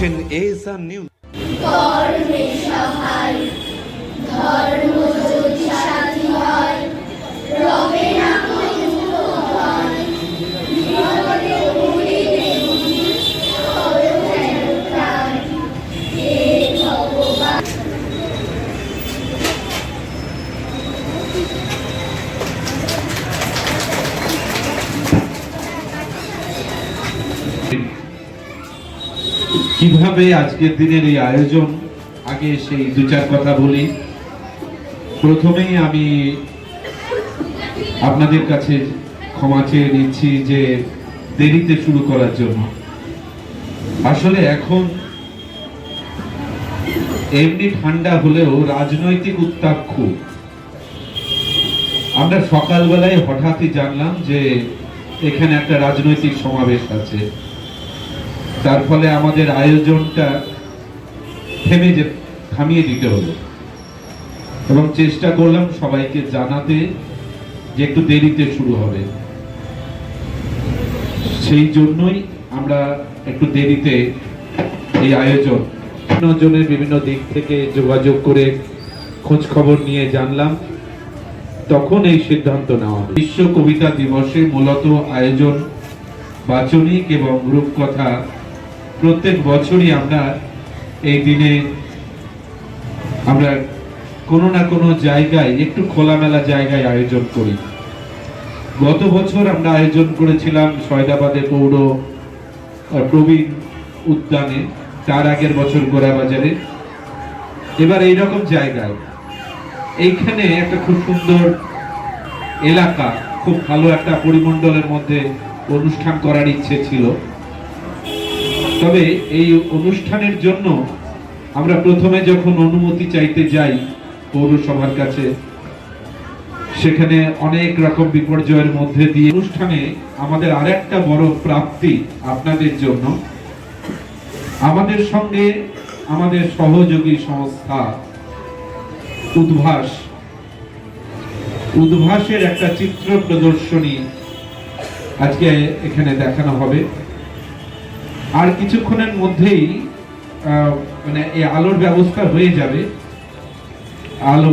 দেখছেন ASR news. কোনো ভয় কীভাবে আজকের দিনের এই আয়োজন? আগে সেই দু চার কথা বলি। প্রথমেই আমি আপনাদের কাছে ক্ষমা চেয়ে নিচ্ছি যে দেরিতে শুরু করার জন্য। আসলে এখন এমনি ঠান্ডা হলেও রাজনৈতিক উত্তাপ খুব। আমরা সকালবেলায় হঠাৎই জানলাম যে এখানে একটা রাজনৈতিক সমাবেশ আছে। তার ফলে আমাদের আয়োজনটা থেমে যে থামিয়ে দিতে হলো। এবং চেষ্টা করলাম সবাইকে জানাতে যে একটু দেরিতে শুরু হবে। সেই জন্যই আমরা একটু দেরিতে এই আয়োজন বিভিন্ন জনের বিভিন্ন দিক থেকে যোগাযোগ করে খোঁজ খবর নিয়ে জানলাম। তখন এই সিদ্ধান্ত নেওয়া হলো। বিশ্ব কবিতা দিবসে মূলত আয়োজন বাচনিক এবং রূপকথা প্রত্যেক বছরই আমরা এই দিনে আমরা কোনো না কোনো জায়গায় একটু খোলামেলা জায়গায় আয়োজন করি। গত বছর আমরা আয়োজন করেছিলাম সয়দাবাদে পৌর প্রবীণ উদ্যানে, তার আগের বছর গোড়াবাজারে। এবার এইরকম জায়গায়। এইখানে একটা খুব সুন্দর এলাকা, খুব ভালো একটা পরিমণ্ডলের মধ্যে অনুষ্ঠান করার ইচ্ছে ছিল। তবে এই অনুষ্ঠানের জন্য আমরা প্রথমে যখন অনুমতি চাইতে যাই পৌরসভার কাছে, সেখানে অনেক রকম বিপর্যয়ের মধ্যে দিয়ে অনুষ্ঠানে আমাদের আরেকটা বড় প্রাপ্তি আপনাদের জন্য। আমাদের সঙ্গে আমাদের সহযোগী সংস্থা উদ্ভাস। উদ্ভাসের একটা চিত্র প্রদর্শনী আজকে এখানে দেখানো হবে। আর কিছুক্ষণের মধ্যেই মানে এই আলোর ব্যবস্থা হয়ে যাবে। আলো